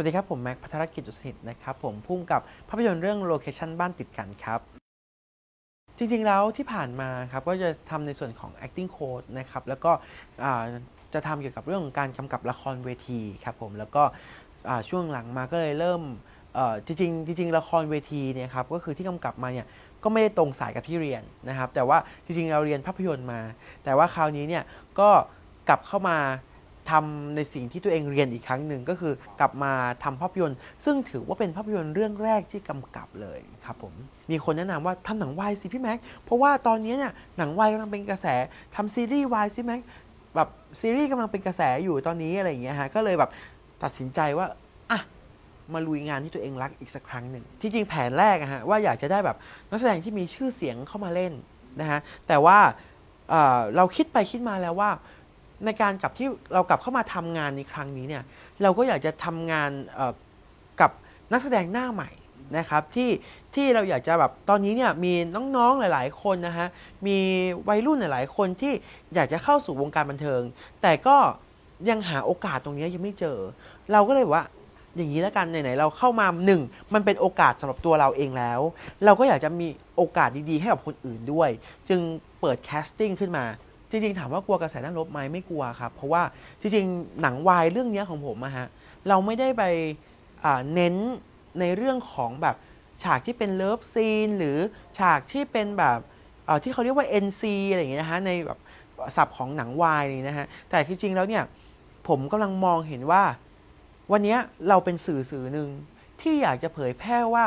สวัสดีครับ ผม แม็กพัทรกิจจุดสนิทนะครับ ผมพุ่มกับภาพยนตร์เรื่องโลเคชันบ้านติดกันครับ จริงๆแล้วที่ผ่านมาครับ ก็จะทำในส่วนของ acting coach นะครับ แล้วก็จะทำเกี่ยวกับเรื่องของการกำกับละครเวทีครับผมแล้วก็ช่วงหลังมาก็เลยเริ่มจริงๆจริงๆละครเวทีเนี่ยครับก็คือที่กำกับมาเนี่ยก็ไม่ได้ตรงสายกับที่เรียนนะครับ แต่ว่าจริงๆเราเรียนภาพยนตร์มา แต่ว่าคราวนี้เนี่ยก็กลับเข้ามา ทำในสิ่งที่ตัวเองเรียนอีกครั้งหนึ่งก็คือกลับมาทำภาพยนตร์ ซึ่งถือว่าเป็นภาพยนตร์เรื่องแรกที่กำกับเลยครับผมมีคนแนะนำว่าทำหนังวายสิพี่แม็กเพราะว่าตอนนี้เนี่ยหนังวายกำลังเป็นกระแสทำซีรีส์วายสิแม็กแบบซีรีส์กำลังเป็นกระแสอยู่ตอนนี้อะไรอย่างเงี้ยฮะก็เลยแบบตัดสินใจว่าอะมาลุยงานที่ตัวเองรักอีกสักครั้งหนึ่งที่จริงแผนแรกอะฮะว่าอยากจะได้แบบนักแสดงที่มีชื่อเสียงเข้ามาเล่นนะฮะแต่ว่าเราคิดไปคิดมาแล้วว่า ในการกลับที่เรากลับเข้ามาทำงานในครั้งนี้เนี่ยเราก็อยากจะทำงานกับนักแสดงหน้าใหม่นะครับที่ที่เราอยากจะแบบตอนนี้เนี่ยมีน้องๆหลาย ๆ คนนะฮะมีวัยรุ่นหลาย ๆ คนที่อยากจะเข้าสู่วงการบันเทิง แต่ก็ยังหาโอกาสตรงนี้ยังไม่เจอ เราก็เลยว่าอย่างนี้แล้วกันไหนๆเราเข้ามาหนึ่งมันเป็นโอกาสสำหรับตัวเราเองแล้ว เราก็อยากจะมีโอกาสดีๆ ให้กับคนอื่นด้วย จึงเปิดแคสติ้งขึ้นมา จริงๆ ถามว่ากลัวกระแสด้านลบไหมไม่กลัวครับ เพราะว่าจริงๆ หนังวายเรื่องนี้ของผมอะฮะเราไม่ได้ไปเน้นในเรื่องของแบบฉากที่เป็นเลิฟซีน หรือฉากที่เป็นแบบที่เขาเรียกว่า NC อะไรอย่างเงี้ยนะฮะในแบบศัพท์ของหนังวายนี่นะฮะแต่จริงๆแล้วเนี่ยผมกำลังมองเห็นว่า วันนี้เราเป็นสื่อสื่อหนึ่งที่อยากจะเผยแพร่ว่า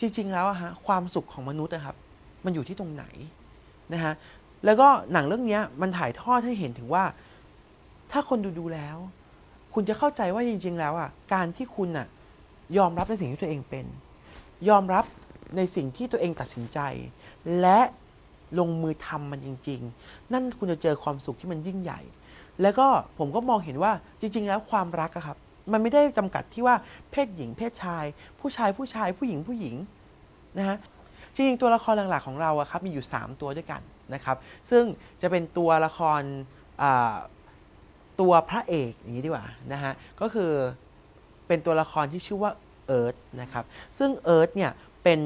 จริง ๆ แล้วอะฮะความสุขของมนุษย์นะครับ มันอยู่ที่ตรงไหนนะฮะ แล้วก็หนังเรื่องนี้มันถ่ายทอดให้เห็นถึงว่า ถ้าคนดูดูแล้ว คุณจะเข้าใจว่าจริง ๆ แล้วอะการที่คุณอะยอมรับในสิ่งที่ตัวเองเป็น ยอมรับในสิ่งที่ตัวเองตัดสินใจ และลงมือทำมันจริง ๆ นั่นคุณจะเจอความสุขที่มันยิ่งใหญ่ แล้วก็ผมก็มองเห็นว่าจริง ๆ แล้วความรักอะครับ มันไม่ได้จำกัดที่ว่าเพศหญิง เพศชาย ผู้ชายผู้ชายผู้หญิงผู้หญิงนะฮะจริงๆตัวละครหลักๆของเราอะครับมีอยู่ 3 ตัวด้วยกัน นะครับซึ่งจะเป็นตัวละครตัวพระเอกอย่างนี้ดีกว่านะฮะก็คือเป็นตัวละครที่ชื่อว่าเอิร์ธนะครับซึ่งเอิร์ธเนี่ยเป็น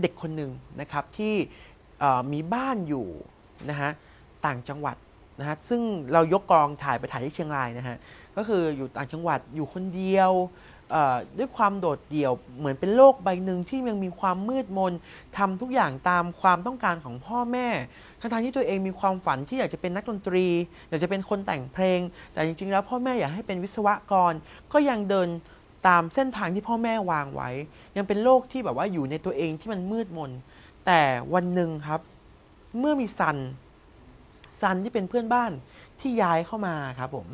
เด็กคนหนึ่งนะครับที่มีบ้านอยู่นะฮะต่างจังหวัดนะฮะซึ่งเรายกกองถ่ายไปถ่ายที่เชียงรายนะฮะก็คืออยู่ต่างจังหวัดอยู่คนเดียว ด้วยความโดดเดี่ยวเหมือนเป็นโลกใบหนึ่งที่ยังมีความมืดมนทำทุกอย่างตามความต้องการของพ่อแม่ ทั้งๆที่ตัวเองมีความฝันที่อยากจะเป็นนักดนตรี อยากจะเป็นคนแต่งเพลง แต่จริง ๆ แล้วพ่อแม่อยากให้เป็นวิศวกร ก็ยังเดินตามเส้นทางที่พ่อแม่วางไว้ ยังเป็นโลกที่แบบว่าอยู่ในตัวเองที่มันมืดมน แต่วันหนึ่งครับ เมื่อมีซันซันที่เป็นเพื่อนบ้านที่ย้ายเข้ามาครับผม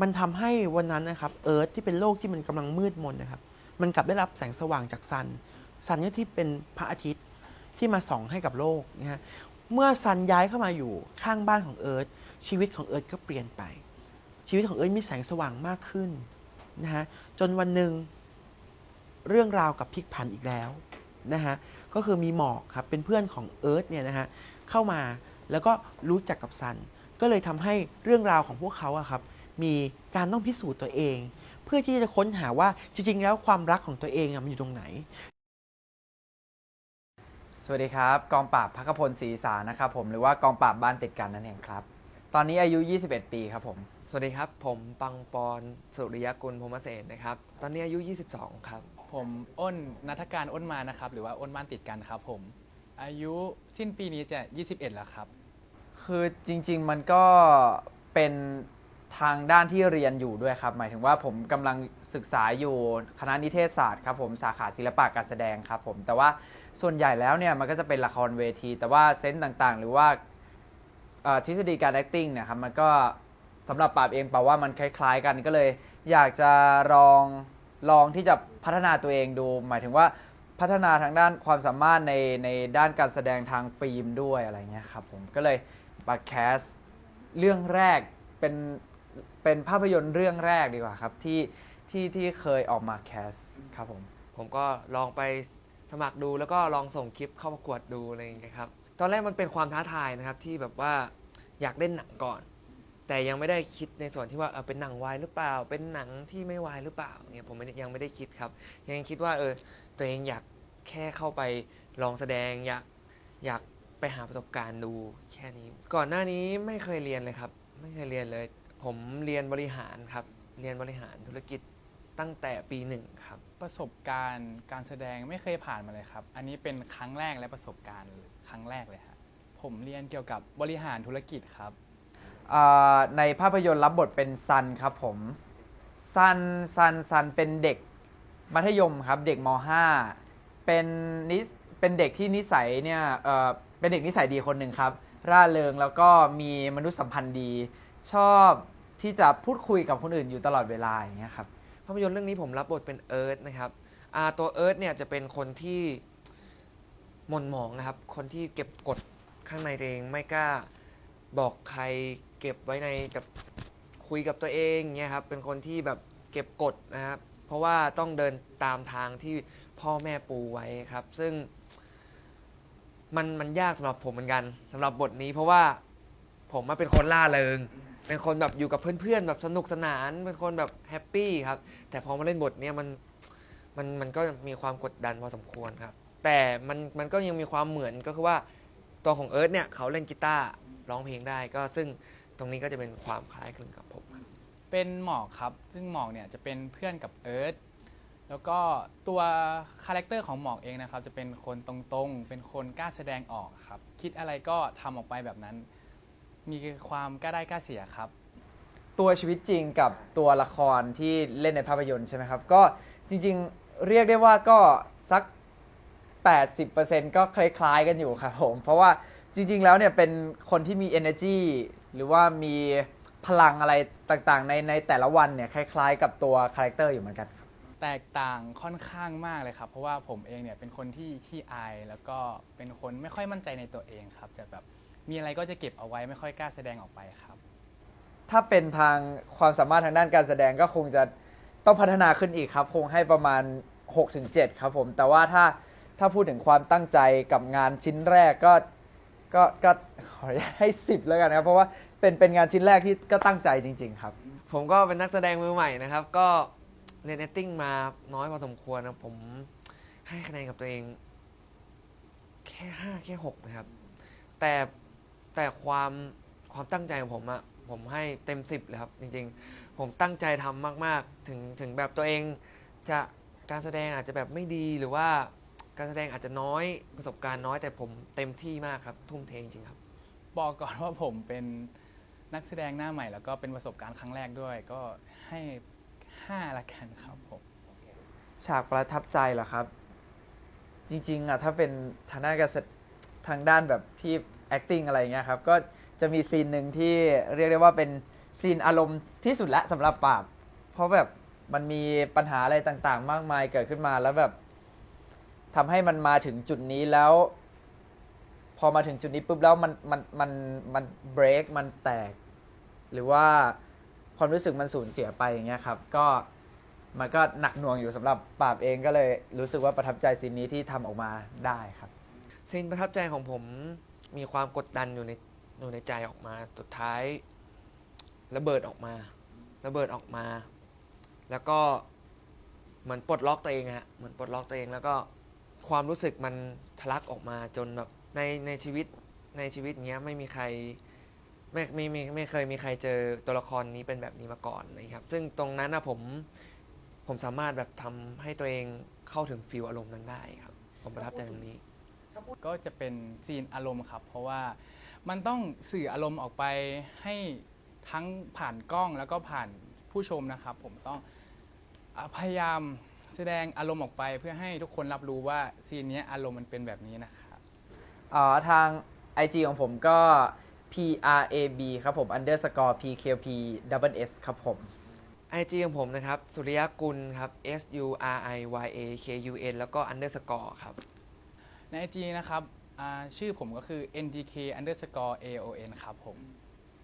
มันทำให้วันนั้นนะครับเอิร์ธที่เป็นโลกที่มันกำลังมืดมนนะครับ มันกลับได้รับแสงสว่างจากซันซันเนี่ที่เป็นพระอาทิตย์ที่มาส่องให้กับโลกนะฮะเมื่อซันย้ายเข้ามาอยู่ข้างบ้านของเอิร์ธชีวิตของเอิร์ธก็เปลี่ยนไป ชีวิตของเอิร์ธมีแสงสว่างมากขึ้นนะฮะจนวันหนึ่งเรื่องราวกับพลิกผันอีกแล้วนะฮะก็คือมีหมอกครับเป็นเพื่อนของเอิร์ธเนี่ยนะฮะเข้ามาแล้วก็รู้จักกับซันก็เลยทำให้เรื่องราวของพวกเขาอะครับ มีการต้องพิสูจน์ตัวเอง เพื่อที่จะค้นหาว่าจริง ๆ แล้วความรักของตัวเองอะมันอยู่ตรงไหน สวัสดีครับ กองปราบพักพลศรีสารนะครับผมหรือว่ากองปราบบ้านติดกันนั่นเองครับ ตอนนี้อายุ 21 ปีครับผม สวัสดีครับ ผมปังปอนสุริยกุลพรหมเสนนะครับ ตอนนี้อายุ 22 ครับ ผมอ้นนัทการอ้นมานะครับ หรือว่าอ้นบ้านติดกันครับผม อายุสิ้นปีนี้จะ 21 แล้วครับ คือจริง ๆ มันก็เป็น ทางด้านที่เรียนอยู่ด้วยครับ หมายถึงว่าผมกำลังศึกษาอยู่คณะนิเทศศาสตร์ครับผมสาขาศิลปะการแสดงครับผมแต่ว่าส่วนใหญ่แล้วเนี่ยมันก็จะเป็นละครเวที แต่ว่าเซนส์ต่างๆ หรือว่าทฤษฎีการ acting เนี่ยครับมันก็สำหรับปราบเองเปล่าว่ามันคล้าย ๆ กันก็เลย อยากจะลองลองที่จะพัฒนาตัวเองดู หมายถึงว่าพัฒนาทางด้านความสามารถในในด้านการแสดงทางฟิล์มด้วยอะไรเงี้ยครับผมก็เลยมาแคสเรื่องแรกเป็น เป็นภาพยนตร์เรื่องแรกดีกว่าครับ ที่ที่ที่เคยออกมาแคสครับผม ผมก็ลองไปสมัครดูแล้วก็ลองส่งคลิปเข้าประกวดดูอะไรอย่างเงี้ยครับ ตอนแรกมันเป็นความท้าทายนะครับที่แบบว่าอยากเล่นหนังก่อน แต่ยังไม่ได้คิดในส่วนที่ว่าเออเป็นหนังวายหรือเปล่า เป็นหนังที่ไม่วายหรือเปล่าเนี่ยผมยังไม่ได้คิดครับ ยังคิดว่าเออตัวเองอยากแค่เข้าไปลองแสดงอยากอยากไปหาประสบการณ์ดูแค่นี้ ก่อนหน้านี้ไม่เคยเรียนเลยครับ ไม่เคยเรียนเลย ผมเรียนบริหารครับ เรียนบริหารธุรกิจตั้งแต่ปีหนึ่งครับ ประสบการณ์การแสดงไม่เคยผ่านมาเลยครับ อันนี้เป็นครั้งแรกและประสบการณ์ครั้งแรกเลยครับผมเรียนเกี่ยวกับบริหารธุรกิจครับ อ่าในภาพยนตร์รับบทเป็นซันครับผมซันซันซันเป็นเด็กมัธยมครับ เด็กม .5 เป็นนิสเป็นเด็กที่นิสัยเนี่ยเอ่อเป็นเด็กนิสัยดีคนหนึ่งครับ ร่าเริงแล้วก็มีมนุษยสัมพันธ์ดี ชอบที่จะพูดคุยกับคนอื่นอยู่ตลอดเวลาอย่างเงี้ยครับ ภาพยนตร์เรื่องนี้ผมรับบทเป็นเอิร์ธนะครับอ่าตัวเอิร์ธเนี่ยจะเป็นคนที่หม่นหมองนะครับ คนที่เก็บกดข้างในตัวเองไม่กล้าบอกใครเก็บไว้ในกับคุยกับตัวเองเนี่ยครับ เป็นคนที่แบบเก็บกดนะครับ เพราะว่าต้องเดินตามทางที่พ่อแม่ปูไว้ครับ ซึ่ง มันมันยากสำหรับผมเหมือนกันสำหรับบทนี้ เพราะว่าผมมาเป็นคนล่าเริง เป็นคนแบบอยู่กับเพื่อนๆแบบสนุกสนานเป็นคนแบบแฮปปี้ครับ แต่พอมาเล่นบทเนี้ยมันมันมันก็มีความกดดันพอสมควรครับ แต่มันมันก็ยังมีความเหมือนก็คือว่าตัวของเอิร์ธเนี่ยเขาเล่นกีตาร์ร้องเพลงได้ก็ซึ่งตรงนี้ก็จะเป็นความคล้ายคลึงกับผมครับ เป็นหมอกครับ ซึ่งหมอกเนี่ยจะเป็นเพื่อนกับเอิร์ธ แล้วก็ตัวคาแรคเตอร์ของหมอกเองนะครับ จะเป็นคนตรงๆ เป็นคนกล้าแสดงออกครับ คิดอะไรก็ทำออกไปแบบนั้น มีความกล้าได้กล้าเสียครับ ตัวชีวิตจริงกับตัวละครที่เล่นในภาพยนตร์ใช่ไหมครับ ก็จริงๆเรียกได้ว่าก็สัก 80%ก็คล้ายๆกันอยู่ครับผม เพราะว่าจริง ๆ แล้วเนี่ยเป็นคนที่มี energy หรือว่ามีพลังอะไรต่างๆ ในในแต่ละวันเนี่ยคล้ายๆ กับตัวคาแรคเตอร์อยู่เหมือนกันครับแตกต่างค่อนข้างมากเลยครับ เพราะว่าผมเองเนี่ยเป็นคนที่ขี้อายแล้วก็เป็นคนไม่ค่อยมั่นใจในตัวเองครับจะแบบ มีอะไรก็จะเก็บเอาไว้ไม่ค่อยกล้าแสดงออกไปครับ ถ้าเป็นทางความสามารถทางด้านการแสดงก็คงจะต้องพัฒนาขึ้นอีกครับ คงให้ประมาณ 6-7 ครับผม แต่ว่าถ้าถ้าพูดถึงความตั้งใจกับงานชิ้นแรกก็ก็ก็ขออนุญาตให้ 10 แล้วกันนะครับ เพราะว่าเป็นเป็นงานชิ้นแรกที่ก็ตั้งใจจริง ๆ ครับ ผมก็เป็นนักแสดงมือใหม่นะครับ ก็เรียน acting มาน้อยพอสมควรนะผมให้คะแนนกับตัวเอง แค่ห้าแค่หกนะครับ แต่ แต่ความความตั้งใจของผมอะผมให้เต็มสิบเลยครับ จริงๆ ผมตั้งใจทำมาก ๆ ถึงถึงแบบตัวเองจะการแสดงอาจจะแบบไม่ดีหรือว่าการแสดงอาจจะน้อยประสบการณ์น้อยแต่ผมเต็มที่มากครับ ทุ่มเทจริงๆครับ บอกก่อนว่าผมเป็นนักแสดงหน้าใหม่ แล้วก็เป็นประสบการณ์ครั้งแรกด้วย ก็ให้5ละกันครับผมฉากประทับใจเหรอครับ จริง ๆอะถ้าเป็นทางด้านการแสทางด้านแบบที่ acting อะไรเงี้ยครับ ก็จะมีซีนหนึ่งที่เรียกได้ว่าเป็นซีนอารมณ์ที่สุดละสำหรับปราบ เพราะแบบมันมีปัญหาอะไรต่างๆ มากมายเกิดขึ้นมาแล้วแบบทำให้มันมาถึงจุดนี้แล้ว พอมาถึงจุดนี้ปุ๊บแล้วมันมันมันมันเบรกมันแตก หรือว่าความรู้สึกมันสูญเสียไปอย่างเงี้ยครับ ก็มันก็หนักหน่วงอยู่สำหรับปราบเองก็เลยรู้สึกว่าประทับใจซีนนี้ที่ทำออกมาได้ครับซีนประทับใจของผม มีความกดดันอยู่ในอยู่ในใจออกมา สุดท้ายระเบิดออกมา ระเบิดออกมา แล้วก็เหมือนปลดล็อกตัวเองฮะเหมือนปลดล็อกตัวเอง แล้วก็ความรู้สึกมันทะลักออกมาจนแบบในในชีวิตในชีวิตเนี้ยไม่มีใครไม่ไม่ไม่ไม่เคยมีใครเจอตัวละครนี้เป็นแบบนี้มาก่อนนะครับ ซึ่งตรงนั้นนะผมผมสามารถแบบทำให้ตัวเองเข้าถึงฟิลอารมณ์นั้นได้ครับ ผมประทับใจตรงนี้ ก็จะเป็นซีนอารมณ์ครับ เพราะว่ามันต้องสื่ออารมณ์ออกไปให้ทั้งผ่านกล้องแล้วก็ผ่านผู้ชมนะครับ ผมต้องอ่าพยายามแสดงอารมณ์ออกไปเพื่อให้ทุกคนรับรู้ว่าซีนเนี้ยอารมณ์มันเป็นแบบนี้นะครับอ๋อทาง IG ของผมก็ P R A B ครับผม underscore P K P double S ครับผม IG ของผมนะครับ สุริยกุลครับ S U R I Y A K U N แล้วก็ underscore ครับ ใน IG นะครับอ่าชื่อผมก็คือ ndk underscore aon ครับผม